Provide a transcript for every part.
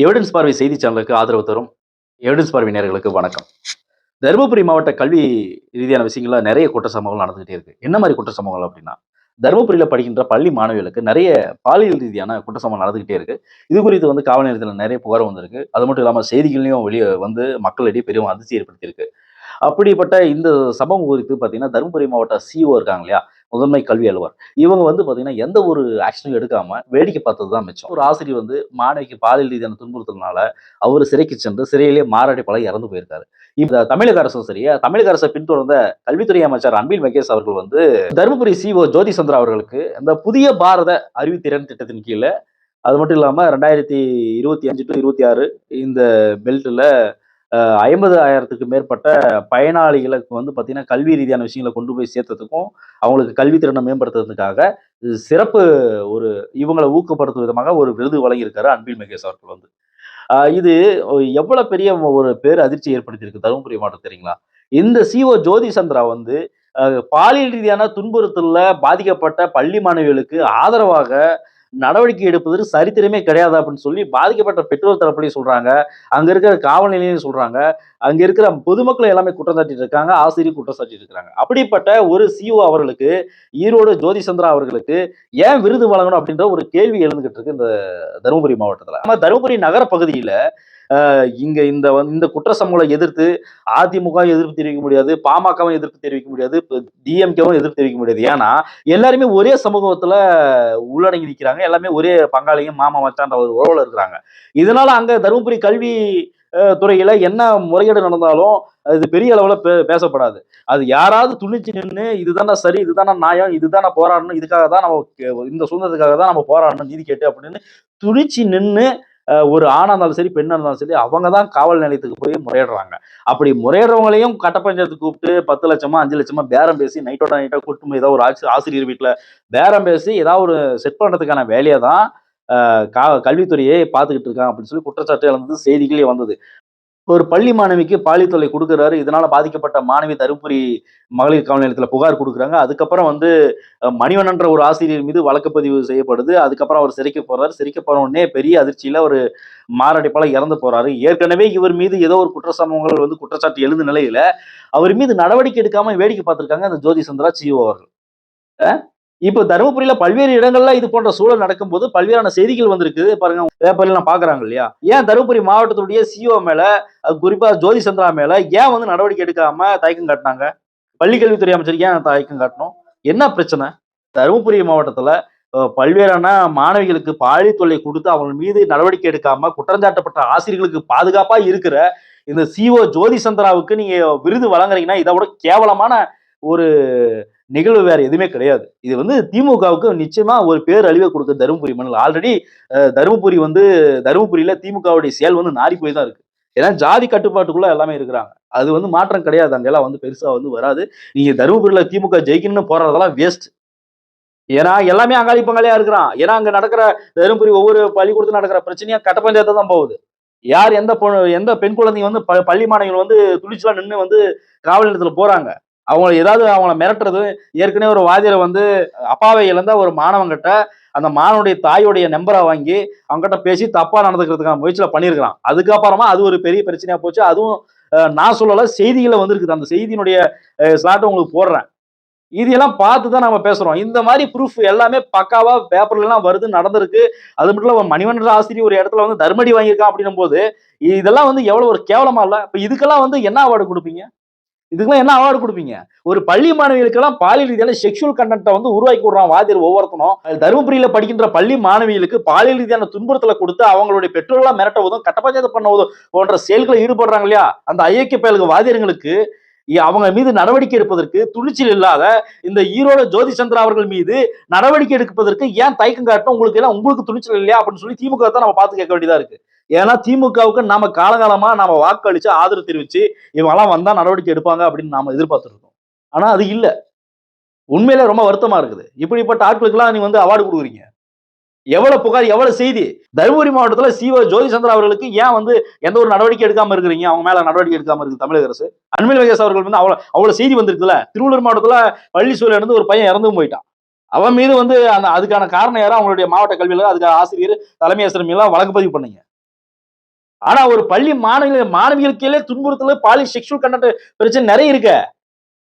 Evidence பார்வை செய்தி சேனலுக்கு ஆதரவு தரும். எவிடன்ஸ் பார்வை நேர்களுக்கு வணக்கம். தருமபுரி மாவட்ட கல்வி ரீதியான விஷயங்கள்ல நிறைய குற்ற சம்பவங்கள் நடந்துகிட்டே இருக்கு. என்ன மாதிரி குற்ற சம்பவங்கள் அப்படின்னா தருமபுரியில் படிக்கின்ற பள்ளி மாணவிகளுக்கு நிறைய பாலியல் ரீதியான குற்ற சம்பவம் நடந்துகிட்டே இருக்கு. இது குறித்து வந்து காவல் நிலையத்தில் நிறைய புகார் வந்திருக்கு. அது மட்டும் இல்லாமல் செய்திகள்லையும் வெளியே வந்து மக்களிடையே பெரும் அதிர்ச்சி ஏற்படுத்தியிருக்கு. அப்படிப்பட்ட இந்த சம்பவம் குறித்து பார்த்தீங்கன்னா தருமபுரி மாவட்ட சிஓ இருக்காங்க இல்லையா? முதன்மை கல்வி அலுவலர். இவங்க வந்து பார்த்தீங்கன்னா எந்த ஒரு ஆக்ஷனும் எடுக்காம வேடிக்கை பார்த்தது தான் மிச்சம். ஒரு ஆசிரியர் வந்து மாணவிக்கு பாலியல் ரீதியான துன்புறுத்தனால அவர் சிறைக்கு சென்று சிறையிலே மாறாடி பழகி இறந்து போயிருக்காரு. இந்த தமிழக அரசும் சரி தமிழக அரசை பின்தொடர்ந்த கல்வித்துறை அமைச்சர் அன்பில் மகேஷ் அவர்கள் வந்து தருமபுரி சிஓ ஜோதி சந்திரா அவர்களுக்கு இந்த புதிய பாரத அறிவுத்திறன் திட்டத்தின் கீழே அது மட்டும் இல்லாமல் ரெண்டாயிரத்தி இருபத்தி அஞ்சு டு இருபத்தி ஆறு இந்த பெல்ட்டில் ஐம்பது ஆயிரத்துக்கு மேற்பட்ட பயனாளிகளுக்கு வந்து பார்த்திங்கன்னா கல்வி ரீதியான விஷயங்களை கொண்டு போய் சேர்த்ததுக்கும் அவங்களுக்கு கல்வித்திறனை மேம்படுத்துறதுக்காக சிறப்பு ஒரு இவங்களை ஊக்கப்படுத்தும் விதமாக ஒரு விருது வழங்கியிருக்காரு அன்பில் மகேஷ் அவர்கள் வந்து. இது எவ்வளோ பெரிய ஒரு பேர் அதிர்ச்சி ஏற்படுத்தியிருக்கு தருமபுரி மாவட்டம் தெரியுங்களா? இந்த சிஓ ஜோதி சந்திரா வந்து பாலியல் ரீதியான துன்புறுத்தலில் பாதிக்கப்பட்ட பள்ளி மாணவிகளுக்கு ஆதரவாக நடவடிக்கை எடுப்பதற்கு சரித்திரமே கிடையாது அப்படின்னு சொல்லி பாதிக்கப்பட்ட பெற்றோர் தரப்புலையும் சொல்றாங்க. அங்க இருக்கிற காவல் நிலையம் சொல்றாங்க. அங்க இருக்கிற பொதுமக்கள் எல்லாமே குற்றம் சாட்டிட்டு இருக்காங்க. ஆசிரியர் குற்றம் சாட்டிட்டு இருக்காங்க. அப்படிப்பட்ட ஒரு சிஓ அவர்களுக்கு ஈரோடு ஜோதி சந்திரா அவர்களுக்கு ஏன் விருது வழங்கணும் அப்படின்ற ஒரு கேள்வி எழுந்துகிட்டு இருக்கு இந்த தருமபுரி மாவட்டத்துல. நம்ம தருமபுரி நகர பகுதியில இங்க இந்த இந்த குற்ற சம்பவங்களை எதிர்த்து அதிமுக எதிர்ப்பு தெரிவிக்க முடியாது பாமகவும் எதிர்ப்பு தெரிவிக்க முடியாது டிஎம்கேவும் எதிர்ப்பு தெரிவிக்க முடியாது. ஏன்னா எல்லாருமே ஒரே சமூகத்துல உள்ளடங்கி நிற்கிறாங்க எல்லாமே ஒரே பங்காளியும் மாமா மச்சான்ற ஒரு உறவுல இருக்கிறாங்க. இதனால அங்க தருமபுரி கல்வி துறையில என்ன முறைகேடு நடந்தாலும் அது பெரிய அளவுல பே- பேசப்படாது. அது யாராவது துணிச்சு நின்று இதுதானே சரி இதுதானே நியாயம் இதுதானே போராடணும் இதுக்காக தான் நம்ம இந்த சுதந்திரத்துக்காக தான் நம்ம போராடணும் நீதி கேட்டு அப்படின்னு துணிச்சு நின்று ஒரு ஆணாக இருந்தாலும் சரி பெண்ணாக இருந்தாலும் சரி அவங்க தான் காவல் நிலையத்துக்கு போய் முறையிடுறாங்க. அப்படி முறையிடுறவங்களையும் கட்ட பஞ்சாயத்து கூப்பிட்டு பத்து லட்சமா அஞ்சு லட்சமா பேரம் பேசி நைட்டோட நைட்டாக கூட்டு போய் ஏதாவது ஒரு ஆட்சி ஆசிரியர் வீட்டில் பேரம் பேசி ஏதாவது ஒரு செட் பண்ணுறதுக்கான வேலையை தான் கா- கல்வித்துறையே பார்த்துக்கிட்டு இருக்காங்க அப்படின்னு சொல்லி குற்றச்சாட்டு எழுந்தது செய்திகளே வந்தது. ஒரு பள்ளி மாணவிக்கு பாலியல் தொல்லை கொடுக்குறாரு. இதனால பாதிக்கப்பட்ட மாணவி தருமபுரி மகளிர் காவல் நிலையத்தில் புகார் கொடுக்குறாங்க. அதுக்கப்புறம் வந்து மணிவனன்ற ஒரு ஆசிரியர் மீது வழக்குப்பதிவு செய்யப்படுது. அதுக்கப்புறம் அவர் சிறைக்கு போறாரு. சிறைக்கு போன பெரிய அதிர்ச்சியில ஒரு மாரடைப்பால இறந்து போறாரு. ஏற்கனவே இவர் மீது ஏதோ ஒரு குற்ற சம்பவங்கள் வந்து குற்றச்சாட்டு எழுந்த நிலையில அவர் மீது நடவடிக்கை எடுக்காம வேடிக்கை பார்த்திருக்காங்க அந்த ஜோதி சந்திரா சிஓ அவர்கள். இப்போ தருமபுரியில பல்வேறு இடங்கள்ல இது போன்ற சூழல் நடக்கும்போது பல்வேறான செய்திகள் வந்திருக்கு பாருங்க பேப்பர்லாம் பாக்குறாங்க இல்லையா? ஏன் தருமபுரி மாவட்டத்துடைய சிஓ மேல அது குறிப்பா ஜோதி சந்திரா மேல ஏன் வந்து நடவடிக்கை எடுக்காம தயக்கம் காட்டினாங்க? பள்ளிக்கல்வித்துறை அமைச்சர் ஏன் தயக்கம் காட்டணும்? என்ன பிரச்சனை? தருமபுரி மாவட்டத்துல பல்வேறான மாணவிகளுக்கு பாலியல் தொல்லை கொடுத்து அவங்க மீது நடவடிக்கை எடுக்காம குற்றஞ்சாட்டப்பட்ட ஆசிரியர்களுக்கு பாதுகாப்பா இருக்கிற இந்த சிஓ ஜோதி சந்திராவுக்கு நீங்க விருது வழங்குறீங்கன்னா இதை விட கேவலமான ஒரு நிகழ்வு வேற எதுவுமே கிடையாது. இது வந்து திமுகவுக்கு நிச்சயமா ஒரு பேர் அழிவை கொடுக்க தருமபுரி மண்ணில் ஆல்ரெடி தருமபுரி வந்து தருமபுரியில திமுகவுடைய செயல் வந்து நாரி போய் தான் இருக்கு. ஏன்னா ஜாதி கட்டுப்பாட்டுக்குள்ள எல்லாமே இருக்கிறாங்க. அது வந்து மாற்றம் கிடையாது. அங்கெல்லாம் வந்து பெருசா வந்து வராது. நீங்க தருமபுரியில திமுக ஜெயிக்கணும்னு போறதெல்லாம் வேஸ்ட் ஏன்னா எல்லாமே அங்காளி பங்காளியா இருக்கிறான். ஏன்னா அங்க நடக்கிற தருமபுரி ஒவ்வொரு பள்ளிக்கூடத்துல நடக்கிற பிரச்சனையா கட்ட தான் போகுது. யார் எந்த பொண்ணு எந்த பெண் குழந்தைங்க வந்து ப- பள்ளி மாணவிகள் வந்து துணிச்சலா நின்று வந்து காவல் நிலையத்துல போறாங்க? அவங்க ஏதாவது அவங்கள மிரட்டுறது. ஏற்கனவே ஒரு வாதியரை வந்து அப்பாவை இழந்த ஒரு மாணவங்கிட்ட அந்த மாணவனுடைய தாயோடைய நம்பரை வாங்கி அவங்ககிட்ட பேசி தப்பாக நடந்துக்கிறதுக்கான முயற்சியில் பண்ணியிருக்கிறான். அதுக்கப்புறமா அது ஒரு பெரிய பிரச்சனையாக போச்சு. அதுவும் நான் சொல்லலை செய்திகளை வந்துருக்குது. அந்த செய்தியினுடைய ஸ்லாட்டை உங்களுக்கு போடுறேன். இதெல்லாம் பார்த்து தான் நம்ம பேசுறோம். இந்த மாதிரி ப்ரூஃப் எல்லாமே பக்காவா பேப்பர்ல எல்லாம் வருது நடந்திருக்கு. அது மட்டும் இல்ல மணிவண்ணர் ஆசிரியர் ஒரு இடத்துல வந்து தர்மடி வாங்கியிருக்கான் அப்படின்னும் போது இதெல்லாம் வந்து எவ்வளவு ஒரு கேவலமா இல்ல? இப்ப இதுக்கெல்லாம் வந்து என்ன அவார்டு கொடுப்பீங்க? இதுக்கெல்லாம் என்ன அவார்டு கொடுப்பீங்க? ஒரு பள்ளி மாணவிகளுக்கெல்லாம் பாலியல் ரீதியான செக்ஷுவல் கண்டென்ட்டை வந்து உருவாக்கி விடுறான் வாதியர் ஒவ்வொருத்தனும். அது தருமபுரியில படிக்கின்ற பள்ளி மாணவிகளுக்கு பாலியல் ரீதியான துன்புறுத்தலை கொடுத்து அவங்களுடைய பெற்றோர்களாக மிரட்டுவதும் கட்டப்பஞ்சாயத்து பண்ணுவதும் போன்ற செயல்களை ஈடுபடுறாங்க இல்லையா? அந்த ஐயக்க பயலுக்கு வாதியர்களுக்கு அவங்க மீது நடவடிக்கை எடுப்பதற்கு துணிச்சல் இல்லாத இந்த ஈரோடு ஜோதி சந்திரா அவர்கள் மீது நடவடிக்கை எடுப்பதற்கு ஏன் தயக்கம் காட்டணும்? உங்களுக்கு எல்லாம் உங்களுக்கு துணிச்சல் இல்லையா? அப்படின்னு சொல்லி திமுக தான் நம்ம பார்த்து கேட்க வேண்டியதா இருக்கு. ஏன்னா திமுகவுக்கு நாம காலகாலமா நாம வாக்களிச்சு ஆதரவு தெரிவிச்சு இவங்கெல்லாம் வந்தா நடவடிக்கை எடுப்பாங்க அப்படின்னு நாம எதிர்பார்த்துருக்கோம். ஆனா அது இல்ல. உண்மையில ரொம்ப வருத்தமா இருக்குது. இப்படிப்பட்ட ஆட்களுக்கெல்லாம் நீங்க வந்து அவார்டு கொடுக்குறீங்க. எவ்வளவு புகார் எவ்வளவு செய்தி? தருமபுரி மாவட்டத்துல சிவ ஜோதிசந்திரா அவர்களுக்கு ஏன் வந்து எந்த ஒரு நடவடிக்கை எடுக்காம இருக்கிறீங்க? அவங்க மேல நடவடிக்கை எடுக்காம இருக்கு தமிழக அரசு. அன்பில் மகேஷ் அவர்கள் வந்து அவ்வளவு அவ்வளவு செய்தி வந்திருக்குல்ல? திருவள்ளூர் மாவட்டத்துல பள்ளி சூழல் இருந்து ஒரு பையன் இறந்து போயிட்டான். அவன் மீது வந்து அந்த அதுக்கான காரணம் யாரும் அவங்களுடைய மாவட்ட கல்வியில அதுக்கான ஆசிரியர் தலைமை ஆசிரியர் எல்லாம் வழக்கு பதிவு பண்ணீங்க. ஆனா ஒரு பள்ளி மாணவிகள் மாணவிகளுக்கே துன்புறுத்தல் பாலி செக்ஷுவல் கண்டென்ட் பிரச்சனை நிறைய இருக்கு.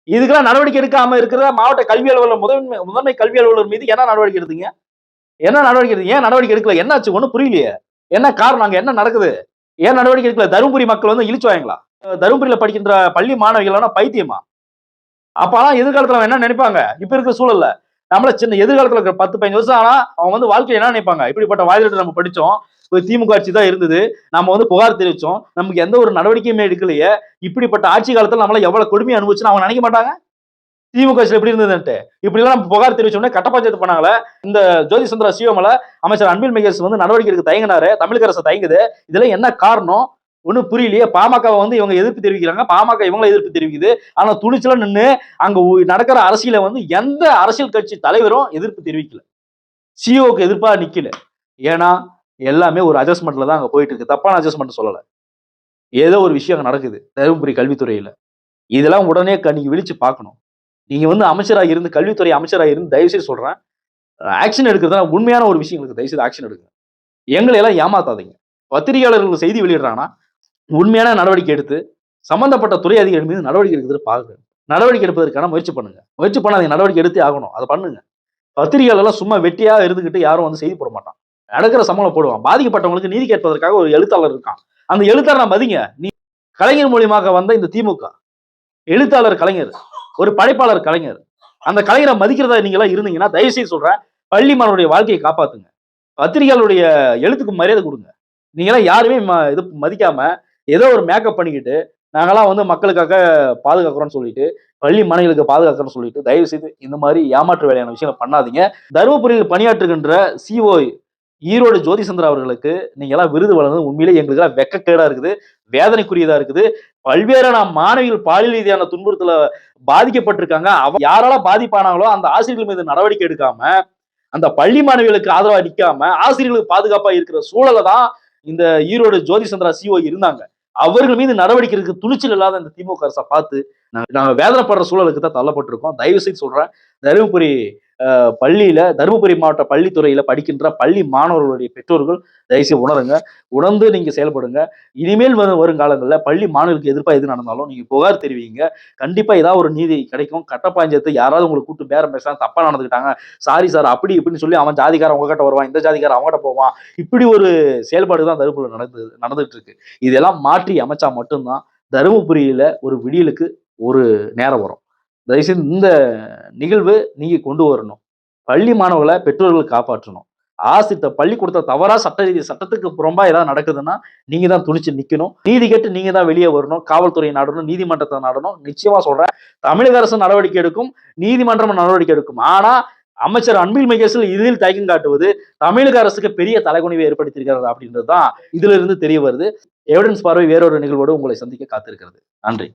இதுக்கெல்லாம் நடவடிக்கை எடுக்காம இருக்கிற மாவட்ட கல்வி அலுவலர் முதன்மை முதன்மை கல்வி அலுவலர் மீது என்ன நடவடிக்கை எடுத்தீங்க? என்ன நடவடிக்கை எடுத்தீங்க? ஏன் நடவடிக்கை எடுக்கல? என்னாச்சு? ஒன்றும் புரியலையே. என்ன காரணம் அங்க? என்ன நடக்குது? ஏன் நடவடிக்கை எடுக்கல? தருமபுரி மக்கள் வந்து இழிச்சு வாங்களா தருமபுரியில படிக்கின்ற பள்ளி மாணவிகள் பைத்தியமா? அப்பெல்லாம் எதிர்காலத்துல அவன் என்ன நினைப்பாங்க? இப்ப இருக்கிற சூழல்ல. நம்மள சின்ன எதிர்காலத்துல இருக்கிற பத்து பதினஞ்சு வருஷம் ஆனா அவங்க வந்து வாழ்க்கையில என்ன நினைப்பாங்க? இப்படிப்பட்ட வாயிலிட்டு நம்ம படிச்சோம். ஒரு திமுக ஆட்சி தான் இருந்தது. நம்ம வந்து புகார் தெரிவிச்சோம். நமக்கு எந்த ஒரு நடவடிக்கையுமே எடுக்கலையே. இப்படிப்பட்ட ஆட்சி காலத்தில் நம்மள எவ்வளவு கொடுமை அனுபவிச்சுன்னு அவங்க நினைக்க மாட்டாங்க? திமுக ஆட்சியில் எப்படி இருந்ததுன்ட்டு. இப்படிலாம் நம்ம புகார் தெரிவிச்சோம்னா கட்ட பஞ்சாயத்து பண்ணாங்களே இந்த ஜோதி சந்திரா சிவமல அமைச்சர் அன்பில் மகேஷ் வந்து நடவடிக்கை எடுக்க தயங்கினாரு. தமிழக அரசு தயங்குது. இதெல்லாம் என்ன காரணம்? ஒன்றும் புரியலையே. பாமகவை வந்து இவங்க எதிர்ப்பு தெரிவிக்கிறாங்க. பாமக இவங்கள எதிர்ப்பு தெரிவிக்குது. ஆனால் துணிச்சலாக நின்று அங்கே நடக்கிற அரசியல வந்து எந்த அரசியல் கட்சி தலைவரும் எதிர்ப்பு தெரிவிக்கல. சிஓக்கு எதிர்ப்பாக நிற்கல ஏன்னா எல்லாமே ஒரு அட்ஜஸ்ட்மெண்ட்ல தான் அங்கே போயிட்டு இருக்கு தப்பான அட்ஜஸ்ட்மெண்ட் சொல்லலை. ஏதோ ஒரு விஷயம் அங்கே நடக்குது. தருமபுரி கல்வித்துறையில. இதெல்லாம் உடனே க- நீங்க விழிச்சு பார்க்கணும். நீங்க வந்து அமைச்சராக இருந்து கல்வித்துறை அமைச்சராக இருந்து தயவு செய்து சொல்றேன். ஆக்ஷன் எடுக்கிறதுனா உண்மையான ஒரு விஷயங்களுக்கு தயவு செய்து ஆக்ஷன் எடுங்க. எங்களை எல்லாம் ஏமாத்தாதீங்க. பத்திரிகையாளர்கள் செய்தி வெளியிடுறாங்கன்னா உண்மையான நடவடிக்கை எடுத்து சம்பந்தப்பட்ட துறை அதிகாரி மீது நடவடிக்கை எடுக்கிறது பாருங்க. நடவடிக்கை எடுப்பதற்கான முயற்சி பண்ணுங்க. முயற்சி பண்ணாதீங்க. நடவடிக்கை எடுத்தே ஆகணும். அதை பண்ணுங்க. பத்திரிகையாளர்லாம் எல்லாம் சும்மா வெட்டியாக இருந்துக்கிட்டு யாரும் வந்து செய்தி போட மாட்டான் நடக்கிற சம்பளம் போடுவான். பாதிக்கப்பட்டவங்களுக்கு நீதி கேட்பதற்காக ஒரு எழுத்தாளர் இருக்கான். அந்த எழுத்தாளரை மதிங்க. நீ கலைஞர் மூலியமாக வந்த இந்த திமுக. எழுத்தாளர் கலைஞர். ஒரு படைப்பாளர் கலைஞர். அந்த கலைஞரை மதிக்கிறதா நீங்க எல்லாம் இருந்தீங்கன்னா தயவு செய்து சொல்றேன் பள்ளி மாணவருடைய வாழ்க்கையை காப்பாத்துங்க. பத்திரிகையாளருடைய எழுத்துக்கு மரியாதை கொடுங்க. நீங்களாம் யாருமே ம- இது மதிக்காம ஏதோ ஒரு மேக்கப் பண்ணிக்கிட்டு நாங்கெல்லாம் வந்து மக்களுக்காக பாதுகாக்கிறோம்னு சொல்லிட்டு பள்ளி மாணவிகளுக்கு பாதுகாக்கிறோம்னு சொல்லிட்டு தயவு செய்து இந்த மாதிரி ஏமாற்று வேலையான விஷயங்களை பண்ணாதீங்க. தருமபுரியில் பணியாற்றுகின்ற சிஓ ஈரோடு ஜோதி சந்திரா அவர்களுக்கு நீங்க எல்லாம் விருது வழங்குறது உண்மையிலே எங்களுக்கு எல்லாம் வெக்கக்கேடா இருக்குது வேதனைக்குரியதா இருக்குது. பல்வேறான மாணவிகள் பாலியல் ரீதியான துன்புறுத்தல பாதிக்கப்பட்டிருக்காங்க. அவ யாரால பாதிப்பானாங்களோ அந்த ஆசிரியர்கள் மீது நடவடிக்கை எடுக்காம அந்த பள்ளி மாணவிகளுக்கு ஆதரவா நிக்காம ஆசிரியர்களுக்கு பாதுகாப்பா இருக்கிற சூழலை தான் இந்த ஈரோடு ஜோதி சந்திரா சிஓ இருந்தாங்க. அவர்கள் மீது நடவடிக்கை எடுக்க துணிச்சல் இல்லாத இந்த திமுக அரசை பார்த்து நாங்க- வேதனைப்படுற சூழலுக்கு தான் தள்ளப்பட்டிருக்கோம். தயவு செய்து சொல்றேன் தருமபுரி பள்ளியில தருமபுரி மாவட்ட பள்ளித்துறையில படிக்கின்ற பள்ளி மாணவர்களுடைய பெற்றோர்கள் தயவுசெய்து உணருங்க. உணர்ந்து நீங்க செயல்படுங்க. இனிமேல் வரும் வருங்காலங்களில் பள்ளி மாணவர்களுக்கு எதிர்ப்பா எது நடந்தாலும் நீங்க புகார் தெரிவிங்க. கண்டிப்பா ஏதாவது ஒரு நீதி கிடைக்கும். கட்டப்பாஞ்சத்து யாராவது உங்களுக்கு கூட்டு பேரம் பேசலாம் தப்பா நடந்துக்கிட்டாங்க. சாரி சார் அப்படி இப்படின்னு சொல்லி அவன் ஜாதிக்காரன் உங்ககிட்ட வருவான் இந்த ஜாதிக்காரன் அவங்ககிட்ட போவான். இப்படி ஒரு செயல்பாடு தான் தருமபுரியில் நடந்து நடந்துட்டு இருக்கு. இதெல்லாம் மாற்றி அமைச்சா மட்டும்தான் தருமபுரியில ஒரு விடியலுக்கு ஒரு நேரம் வரும். தயவுசெய்து இந்த நிகழ்வு நீங்கள் கொண்டு வரணும். பள்ளி மாணவர்களை பெற்றோர்கள் காப்பாற்றணும். ஆசித்த பள்ளிக்கூடத்தை தவறா சட்ட ரீதி சட்டத்துக்கு புறம்பா ஏதாவது நடக்குதுன்னா நீங்க தான் துணிச்சு நிக்கணும். நீதி கேட்டு நீங்க தான் வெளியே வரணும். காவல்துறையை நாடணும் நீதிமன்றத்தை நாடணும். நிச்சயமா சொல்றேன். தமிழக அரசு நடவடிக்கை எடுக்கும் நீதிமன்றம் நடவடிக்கை எடுக்கும். ஆனா அமைச்சர் அன்பில் மகேஷில் இதில் தயக்கம் காட்டுவது தமிழக அரசுக்கு பெரிய தலைகுனிவை ஏற்படுத்தியிருக்கிறார் அப்படின்றது தான் இதுல இருந்து தெரிய வருது. எவிடன்ஸ் பார்வை வேறொரு நிகழ்வோடு உங்களை சந்திக்க காத்திருக்கிறது. நன்றி.